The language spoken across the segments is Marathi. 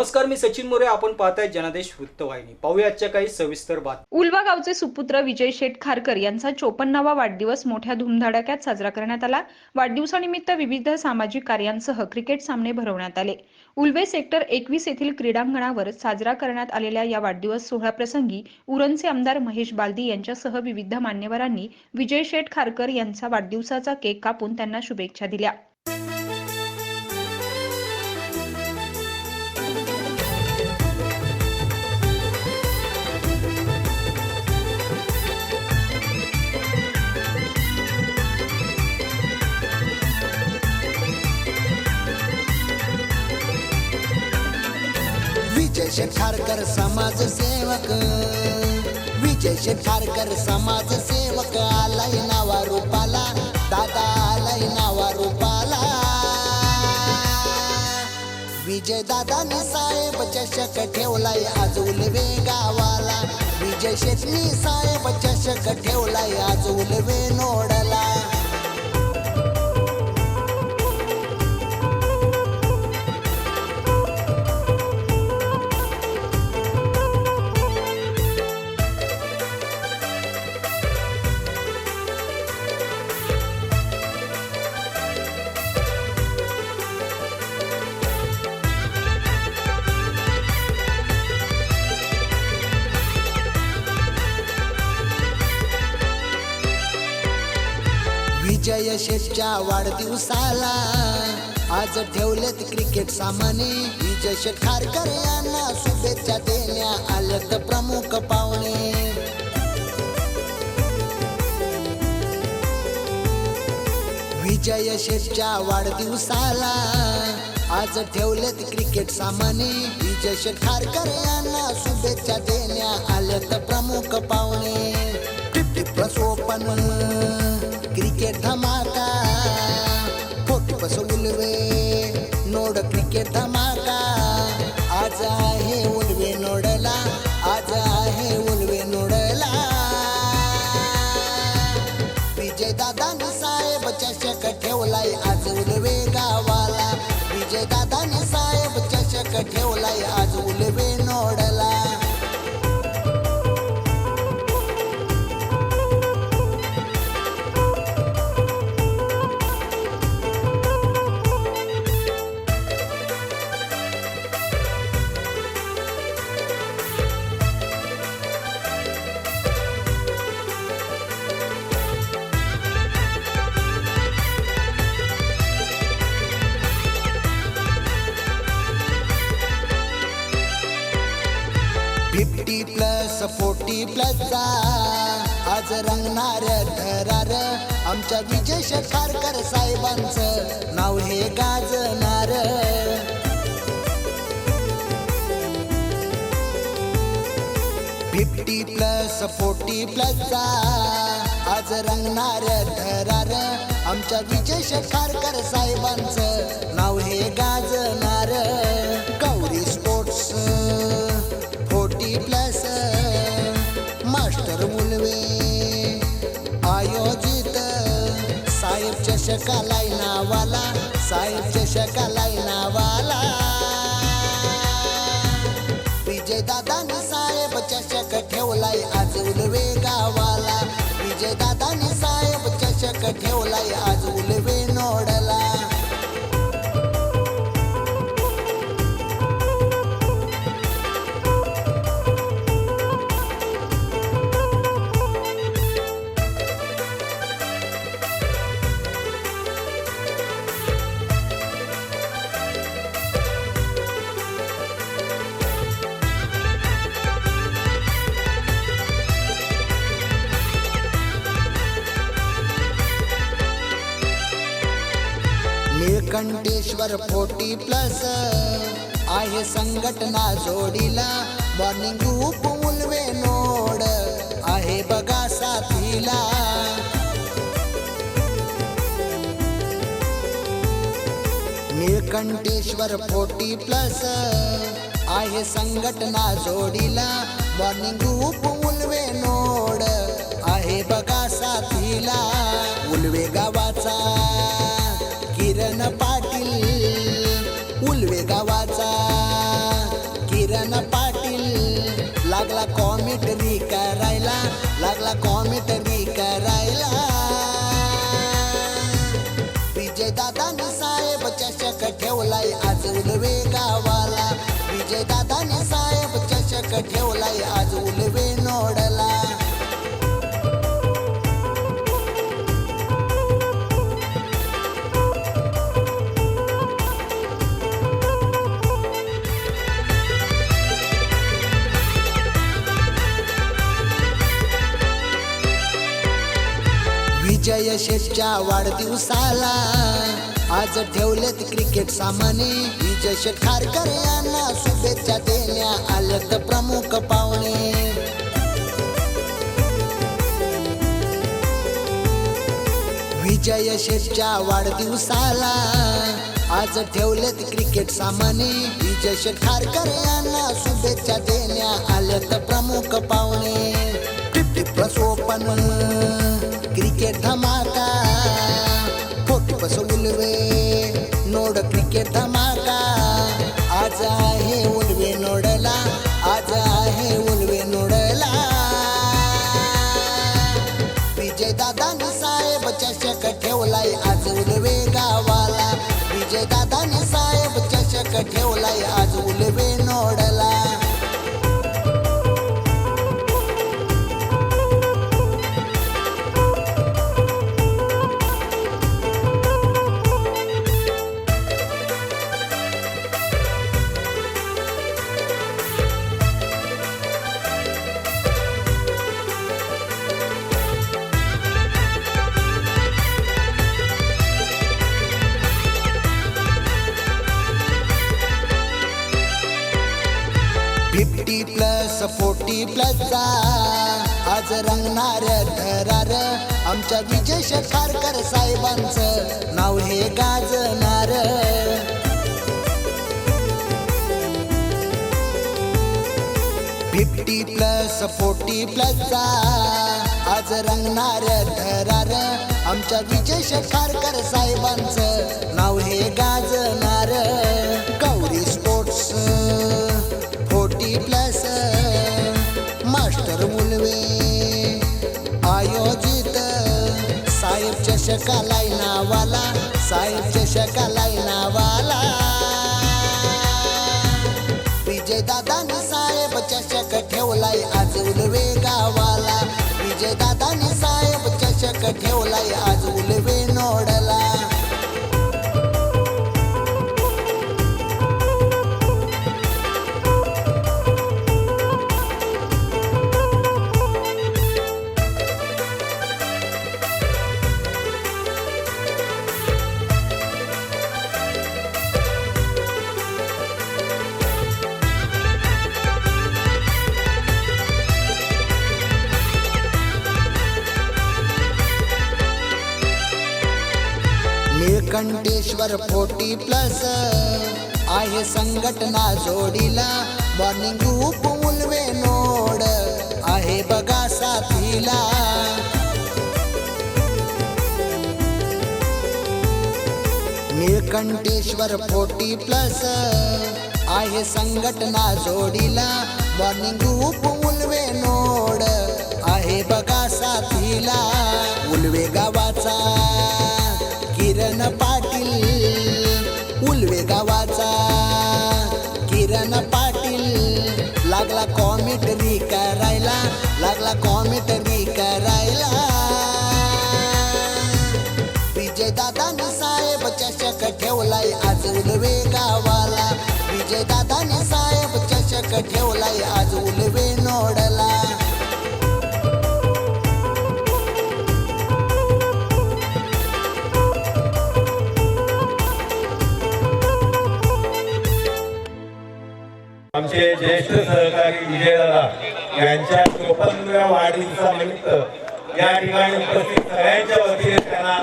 नमस्कार मी सचिन मोरे. आपण पाहताय जनादेश वृत्तवाहिनी. पाहूया आजच्या काही सविस्तर बात उलवा गावचे सुपुत्र विजय शेठ खारकर यांचा चोपन्नावा वाढदिवस मोठ्या धुमधडाक्यात साजरा करण्यात आला. वाढदिवसानिमित्त विविध सामाजिक कार्यांसह क्रिकेट सामने भरवण्यात आले. उल्वे सेक्टर एकवीस येथील क्रीडांगणावर साजरा करण्यात आलेल्या या वाढदिवस सोहळ्याप्रसंगी उरणचे आमदार महेश बालदी यांच्यासह विविध मान्यवरांनी विजय शेठ खारकर यांचा वाढदिवसाचा केक कापून त्यांना शुभेच्छा दिल्या. विजय शेठारकर समाजसेवक विजय शेठारकर समाजसेवक आलाय नावा रूपाला दादा आलाय नावा रूपाला विजय दादानी साहेब चषक ठेवलाय आज उलवे गावाला. विजय शेटणी साहेब चषक ठेवलाय आज उलवे नोड. विजय वाढदिवसाला आज ठेवलेत क्रिकेट सामाने विजय खारकर यांना शुभेच्छा देण्या आल्यात प्रमुख पाहुणे विजय शेठच्या वाढदिवसाला आज ठेवलेत क्रिकेट सामाने विजय शेठ खारकर यांना शुभेच्छा देण्या आल्यात प्रमुख पाहुणे फिफ्टी प्लस ओपन क्रिकेट धमाका forty plus Ulwe node cricket धमाका. आज आहे उलवे नोडला आज आहे उलवे नोडला. विजय दादा न साहेब चषक ठेवलाय आज उलवे गावाला. विजय दादानी साहेब चषक ठेवलाय आज उलवे फोर्टी प्लसचा. आज रंगणार थरार आमच्या विजय शेखारकर साहेबांचं नाव हे गाजणार. फिफ्टी प्लस फोर्टी प्लसचा. आज रंगणार थरार आमच्या विजय शेखारकर साहेबांचं नाव हे गाजणार. चषकालाय नावाला साहेब चषकालाय नावाला विजय दादानी साहेब चषक ठेवलाय आज उलवे गावाला. विजय दादानी साहेब चषक ठेवलाय आज उलवे नोडला. Nilkantheshwar forty plus. आहे संघटना जोडीला मॉर्निंग ग्रुप उलवे नोड. आहे बघा साथीला. Nilkantheshwar forty plus. आहे संघटना जोडीला मॉर्निंग ग्रुप उलवे नोड. आहे बघा साथीला. उलवे गावाचा किरण पा लागला कॉमेटरी करायला. विजय दादाने साहेब चषक ठेवलाय आज उलवे गावाला. विजय दादाने साहेब चषक ठेवलाय आज उलवे विजय वाढदिवसाला आज ठेवलेत क्रिकेट सामाने विजय खारकर यांना शुभेच्छा देण्या आल्यात प्रमुख पाहुणे विजय शेठच्या वाढदिवसाला आज ठेवलेत क्रिकेट सामाने विजय शेठ खारकर यांना शुभेच्छा देण्या आल्यात प्रमुख पाहुणे फिफ्टी प्लस ओपन क्रिकेट धमाका. Forty plus Ulwe node cricket धमाका. आज आहे उलवे नोडला. आज आहे उलवे नोडला. विजय दादा साहेब चषक ठेवलाय. आज उलवे गावाला. विजय दादा साहेब चषक ठेवलाय. आज उलवे फोर्टी आज रंगणार थरार आमच्या विजय शेखारकर साहेबांचं नाव हे गाजणार. फिफ्टी प्लस फोर्टी प्लसचा. आज रंगणार थरार आमच्या विजय शेखारकर साहेबांचं नाव हे गाजणार. चषकालाय नावाला साहेब चषकालाय नावाला विजय दादानी साहेब चषक ठेवलाय आज उलवे गावाला. विजय दादानी साहेब चषक ठेवला निळकंठेश्वर फोर्टी प्लस. आहे संघटना जोडीला. Morning group Ulwe node. आहे बघा साथीला. Nilkantheshwar forty plus. आहे संघटना जोडीला. Morning group Ulwe node. आहे बघा साथीला. उलवे गावाचा. किरण पाटील लागला कॉमेटरी करायला लागला कॉमेटरी करायला. विजय दादाने साहेब चषक ठेवलाय आज उलवे गावाला. विजय दादाने साहेब चषक ठेवलाय आज आमचे ज्येष्ठ सहकारी विजयदादा यांच्या चोपन्नव्या वाढदिवसानिमित्त या ठिकाणी उपस्थित सगळ्यांच्या वतीने त्यांना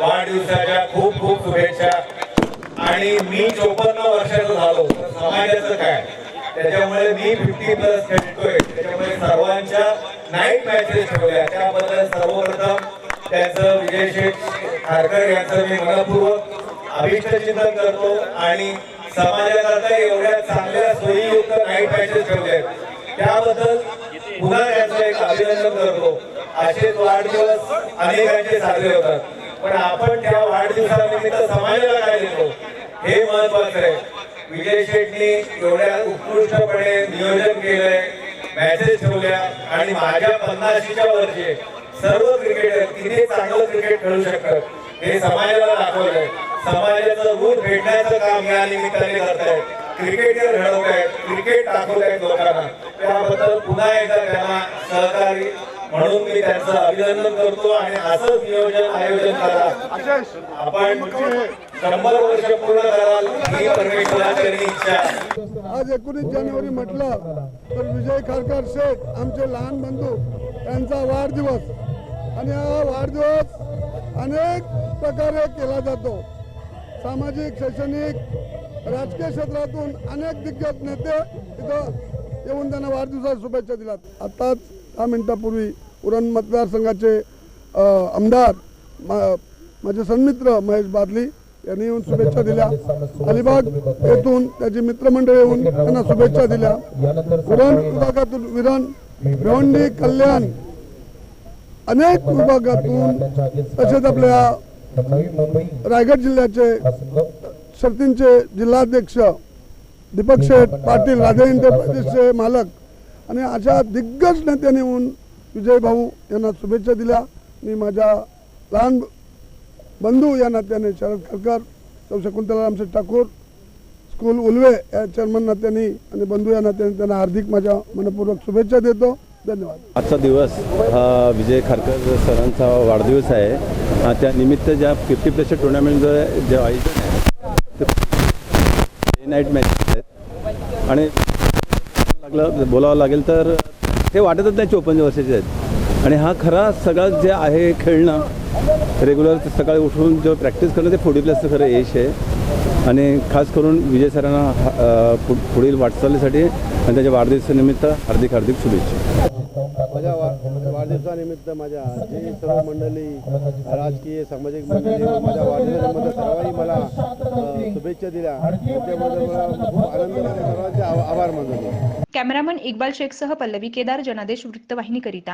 वाढदिवसाच्या खूप खूप शुभेच्छा. आणि मी चोपन्न वर्षाचा झालो तर समाजाचं काय? त्याच्यामुळे मी फिफ्टी प्लस खेळतोय. त्याच्यामुळे सर्वांच्या नाईट मॅचेस ठेवल्या त्याबद्दल सर्वप्रथम त्याचं विजय शेठ खारकर यांचं मी मनपूर्वक अभिष्टचिंतन करतो आणि समाजाकरता एवढ्या चांगल्या सोयीयुक्त नाईट मॅचेस ठेवले त्याबद्दल पुन्हा त्यांचं एक अभिनंदन करतो. असेच वाढदिवस अनेकांचे साजरे होतात. पण आपण त्या वाढदिवसानिमित्त समाजाला काय देतो? हे महत्वाचं आहे. विजय शेट्टी एवढ्या उत्कृष्टपणे नियोजन केलंय मॅचेस ठेवल्या आणि माझ्या पन्नाशीच्या वरचे सर्व क्रिकेटर किती चांगलं क्रिकेट खेळू शकतात हे समाजाला दाखवलंय. समाजाचं रूप भेटण्याचं काम या निमित्ताने करतायत. क्रिकेटर घडवतायत क्रिकेट दाखवतायत लोकांना. त्याबद्दल पुन्हा एकदा त्यांना सहकारी म्हणून मी त्यांचं अभिनंदन करतो आणि असंच नियोजन आयोजन करा. आपण शंभर वर्ष पूर्ण कराल ही परमेश्वराची इच्छा. आज एकोणीस जानेवारी म्हटलं तर विजय खारकर शेठ आमचे लहान बंधू यांचा वाढदिवस. आणि हा वाढदिवस अनेक प्रकारे केला जातो. सामाजिक शैक्षणिक राजकीय क्षेत्रातून अनेक दिग्गज नेते तिथं येऊन त्यांना वाढदिवसाच्या शुभेच्छा दिल्यात. आत्ताच दहा मिनिटापूर्वी उरण मतदारसंघाचे आमदार मा- माझे सन्मित्र महेश बादली यांनी येऊन शुभेच्छा दिल्या. अलिबाग येथून त्याची मित्रमंडळ येऊन त्यांना शुभेच्छा दिल्या. उरण विभागातून विरण भिवंडी कल्याण अनेक विभागातून तसेच आपल्या रायगड जिल्ह्याचे शर्तींचे जिल्हाध्यक्ष दीपक शेठ पाटील राधे इंटरप्राइजेसचे मालक आणि अशा दिग्गज नेत्यांनी येऊन विजय भाऊ यांना शुभेच्छा दिल्या. मी माझ्या लहान बंधू या नात्याने शरद खरकर शकुंतला रामशेठ ठाकूर स्कूल उल्वे या चेअरमन नात्याने आणि बंधू या नात्याने त्यांना हार्दिक माझ्या मनपूर्वक शुभेच्छा देतो. धन्यवाद. आजचा दिवस हा विजय खारकर सरांचा वाढदिवस आहे. त्यानिमित्त ज्या फिफ्टी प्लसच्या टुर्नामेंटचं जे आयोजन आहे डे नाईट मॅचेस आहेत. आणि लागलं बोलावं लागेल तर ते वाटतच नाही चोपन्न वर्षाचे आहेत. आणि हा खरा सगळा जे आहे खेळणं रेग्युलर सकाळी उठून जो प्रॅक्टिस करणं ते फोर्टी प्लसचं खरं यश आहे. आणि खास करून विजय सरांना हा- पुढील वाटचालीसाठी आणि त्याच्या वाढदिवसानिमित्त हार्दिक हार्दिक शुभेच्छा. वाढदिवसानिमित्त माझ्या जे सर्व मंडळी राजकीय सामाजिक मंडळी माझ्या वाढदिवसानिमित्त सर्वांनी मला शुभेच्छा दिल्या. त्याबद्दल मला खूप आनंद सर्वांचे आभार मानतो कॅमेरामन इक्बाल शेखसह पल्लवी केदार जनादेश वृत्तवाहिनीकरिता.